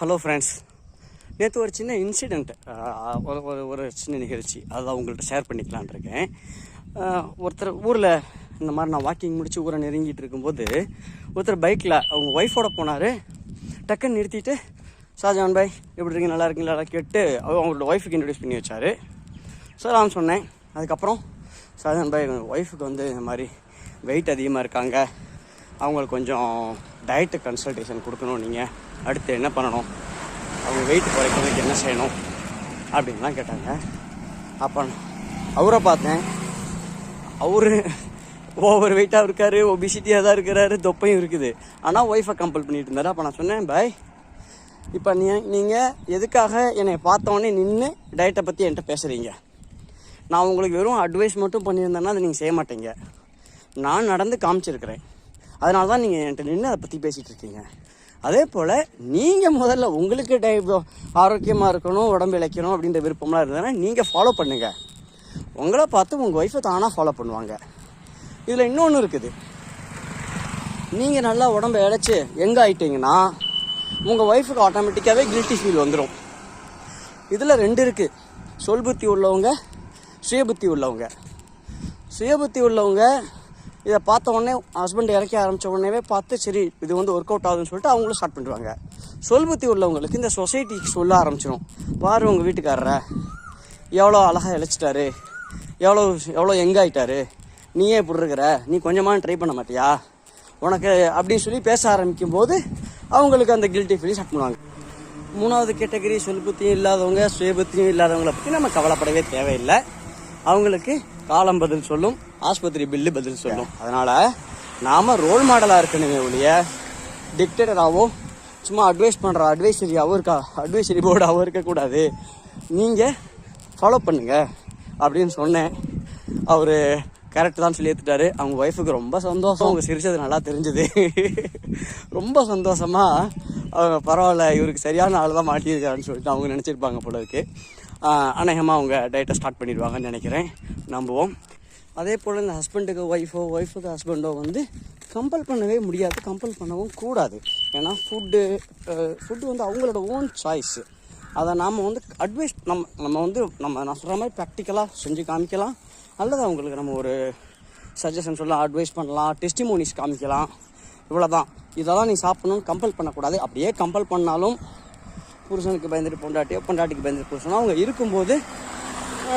Hello friends நேற்று ஒரு சின்ன இன்சிடெண்ட் ஒரு ஒரு ஒரு சின்ன நிகழ்ச்சி. அதை உங்கள்கிட்ட ஷேர் பண்ணிக்கலான் இருக்கேன். ஒருத்தர் ஊரில் இந்த மாதிரி நான் வாக்கிங் முடித்து ஊரை நெருங்கிட்டு இருக்கும்போது ஒருத்தர் பைக்கில் அவங்க ஒய்ஃபோட போனார். டக்குன்னு நிறுத்திட்டு ஷாஜான் பாய் எப்படி இருக்கீங்க? நல்லா இருக்கீங்களா? எல்லாம் கேட்டு அவர் அவங்களோட ஒய்ஃபுக்கு இன்ட்ரடியூஸ் பண்ணி வச்சார். ஸோ நான் சொன்னேன். அதுக்கப்புறம் ஷாஜான் பாய் ஒய்ஃபுக்கு வந்து இந்த மாதிரி வெயிட் அதிகமாக இருக்காங்க. அவங்களுக்கு கொஞ்சம் டயட்டு கன்சல்டேஷன் கொடுக்கணும் நீங்கள் அடுத்து என்ன பண்ணணும்? அவங்க வெயிட் குறைக்கிறதுக்கு என்ன செய்யணும்? அப்படின்லாம் கேட்டாங்க. அப்போ அவரை பார்த்தேன். அவரு ஓவர் வெயிட்டாக இருக்காரு ஒபிசிட்டியாக தான் இருக்கிறாரு தொப்பையும் இருக்குது. ஆனால் ஒய்ஃபை கம்பல் பண்ணிட்டு இருந்தார். அப்போ நான் சொன்னேன் பாய் இப்போ நீ நீங்கள் எதுக்காக என்னை பார்த்தோன்னே நின்று டயட்டை பற்றி என்கிட்ட பேசுகிறீங்க நான் உங்களுக்கு வெறும் அட்வைஸ் மட்டும் பண்ணியிருந்தேன்னா அதை நீங்கள் செய்ய மாட்டீங்க. நான் நடந்து காமிச்சிருக்கிறேன். அதனால தான் நீங்கள் என்கிட்ட நின்று அதை பற்றி பேசிகிட்டு இருக்கீங்க. அதே போல் நீங்கள் முதல்ல உங்களுக்கு டைப் ஆரோக்கியமாக இருக்கணும் உடம்பு இழைக்கணும் அப்படின்ற விருப்பம்லாம் இருந்ததுன்னா நீங்கள் ஃபாலோ பண்ணுங்கள் உங்களை பார்த்து உங்கள் ஒய்ஃபை தானாக ஃபாலோ பண்ணுவாங்க. இதில் இன்னொன்று இருக்குது. நீங்கள் நல்லா உடம்பை இழைச்சி எங்கே ஆயிட்டீங்கன்னா உங்கள் ஒய்ஃபுக்கு ஆட்டோமேட்டிக்காகவே கில்ட்டி ஃபீல் வந்துடும் இதில் ரெண்டு இருக்குது சொல் புத்தி உள்ளவங்க சுயபுத்தி உள்ளவங்க. சுயபுத்தி உள்ளவங்க இதை பார்த்த உடனே ஹஸ்பண்ட் இறக்க ஆரம்பித்த உடனே பார்த்து சரி இது வந்து ஒர்க் அவுட் ஆகுதுன்னு சொல்லிட்டு அவங்களும் ஸ்டார்ட் பண்ணுவாங்க சொல்புத்தி உள்ளவங்களுக்கு இந்த சொசைட்டிக்கு சொல்ல ஆரம்பிச்சிடும் பாரு உங்கள் வீட்டுக்காரரை எவ்வளோ அழகாக இழைச்சிட்டாரு எவ்வளோ எவ்வளோ யங் ஆயிட்டாரு. நீயே இப்படி இருக்கிற? நீ கொஞ்சமாக ட்ரை பண்ண மாட்டியா? உனக்கு அப்படின்னு சொல்லி பேச ஆரம்பிக்கும் போது அவங்களுக்கு அந்த கில்ட்டி ஃபீலிங் ஸ்டார்ட் பண்ணுவாங்க. மூணாவது கேட்டகரி சொல்புத்தியும் இல்லாதவங்க சுயபுத்தியும் இல்லாதவங்கள பற்றி நம்ம கவலைப்படவே தேவையில்லை. அவங்களுக்கு காலம் பதில் சொல்லும் ஆஸ்பத்திரி பில்லு பதில் சொல்லும். அதனால நாம ரோல் மாடலாக இருக்கணுமே ஒழிய டிக்டேட்டராகவோ சும்மா அட்வைஸ் பண்ணுற அட்வைசரியாகவும் இருக்கா அட்வைசரி போர்டாகவும் இருக்கக்கூடாது. நீங்கள் ஃபாலோ பண்ணுங்க அப்படின்னு சொன்னேன். அவர் கரெக்ட் தான் சொல்லி ஏற்றுட்டாரு அவங்க ஒய்ஃபுக்கு ரொம்ப சந்தோஷம். அவங்க சிரிச்சது நல்லா தெரிஞ்சுது. ரொம்ப சந்தோஷமா அவங்க பரவாயில்ல இவருக்கு சரியான ஆள் தான் மாட்டியிருக்காருன்னு சொல்லிட்டு அவங்க நினச்சிருப்பாங்க போல இருக்கு. அநேகமாக அவங்க டயட்டை ஸ்டார்ட் பண்ணிடுவாங்கன்னு நினைக்கிறேன். நம்புவோம். அதே போல் இந்த ஹஸ்பண்டுக்கு ஒய்ஃபோ ஒய்ஃபுக்கு ஹஸ்பண்டோ வந்து கம்பல் பண்ணவே முடியாது கம்பல் பண்ணவும் கூடாது. ஏன்னா ஃபுட்டு ஃபுட்டு வந்து அவங்களோட ஓன் சாய்ஸு அதை நாம் வந்து அட்வைஸ் நம்ம நம்ம வந்து நம்ம நான் சொல்கிற மாதிரி ப்ராக்டிக்கலாக செஞ்சு காமிக்கலாம். அல்லது அவங்களுக்கு நம்ம ஒரு சஜஷன் சொல்லலாம் அட்வைஸ் பண்ணலாம் டெஸ்டிமோனிஸ் காமிக்கலாம். இவ்வளோதான் இதெல்லாம் நீ சாப்பிட்ணுன்னு கம்பல் பண்ணக்கூடாது. அப்படியே கம்பல் பண்ணாலும் புருஷனுக்கு பயந்துட்டு பொண்டாட்டியோ பொண்டாட்டிக்கு பயந்துட்டு புருஷனோ அவங்க இருக்கும்போது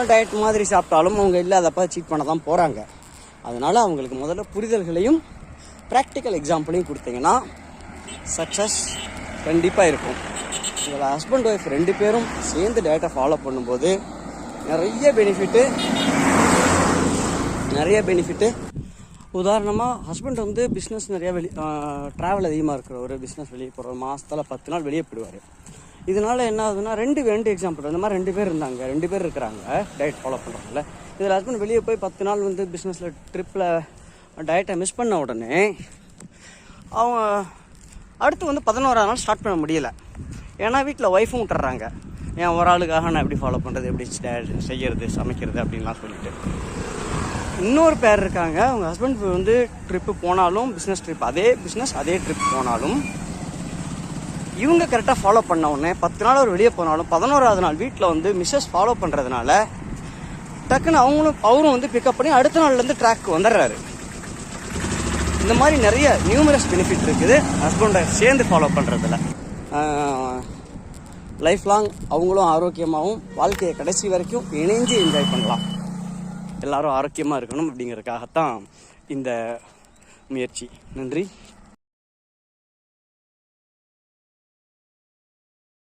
டயட் மாதிரி சாப்பிட்டாலும் அவங்க இல்லாதப்ப சீட் பண்ண தான் போகிறாங்க அதனால் அவங்களுக்கு முதல்ல புரிதல்களையும் ப்ராக்டிக்கல் எக்ஸாம்பிளையும் கொடுத்தீங்கன்னா சக்ஸஸ் கண்டிப்பாக இருக்கும். இதில் ஹஸ்பண்ட் ஒய்ஃப் ரெண்டு பேரும் சேர்ந்து டேட்டை ஃபாலோ பண்ணும்போது நிறைய பெனிஃபிட்டு நிறைய பெனிஃபிட்டு உதாரணமாக ஹஸ்பண்ட் வந்து பிஸ்னஸ் நிறையா வெளி ட்ராவல் அதிகமாக இருக்கிற ஒரு பிஸ்னஸ் வெளியே போகிற மாதத்தில் பத்து நாள் வெளியே போயிடுவார். இதனால என்ன ஆகுதுன்னா ரெண்டு ரெண்டு எக்ஸாம்பிள் இந்த மாதிரி ரெண்டு பேர் இருந்தாங்க. ரெண்டு பேர் இருக்கிறாங்க. டயட் ஃபாலோ பண்ணுறாங்கல்ல இதில் ஹஸ்பண்ட் வெளியே போய் பத்து நாள் வந்து பிஸ்னஸில் ட்ரிப்பில் டயட்டை மிஸ் பண்ண உடனே அவங்க அடுத்து வந்து பதினோரா நாள் ஸ்டார்ட் பண்ண முடியல. ஏன்னா வீட்டில் ஒய்ஃபும் விட்டுறாங்க. ஏன் ஒரு ஆளுக்காக நான் எப்படி ஃபாலோ பண்ணுறது எப்படி செய்கிறது செய்யறது? சமைக்கிறது? அப்படின்லாம் சொல்லிட்டு. இன்னொரு பேர் இருக்காங்க. அவங்க ஹஸ்பண்ட் வந்து ட்ரிப்பு போனாலும் பிஸ்னஸ் ட்ரிப் அதே பிஸ்னஸ் அதே ட்ரிப் போனாலும் இவங்க கரெக்டாக ஃபாலோ பண்ண உடனே பத்து நாள் அவர் வெளியே போனாலும் பதினோராவது நாள் வீட்டில் வந்து மிஸ்ஸஸ் ஃபாலோ பண்ணுறதுனால டக்குன்னு அவங்களும் அவரும் வந்து பிக்கப் பண்ணி அடுத்த நாள்லேருந்து ட்ராக் வந்துடுறாரு. இந்த மாதிரி நிறைய நியூமரஸ் பெனிஃபிட் இருக்குது. ஹஸ்பண்டை சேர்ந்து ஃபாலோ பண்ணுறதுல லைஃப் லாங் அவங்களும் ஆரோக்கியமாகவும் வாழ்க்கையை கடைசி வரைக்கும் இணைஞ்சு என்ஜாய் பண்ணலாம். எல்லாரும் ஆரோக்கியமாக இருக்கணும் அப்படிங்கிறதுக்காகத்தான் இந்த முயற்சி. நன்றி.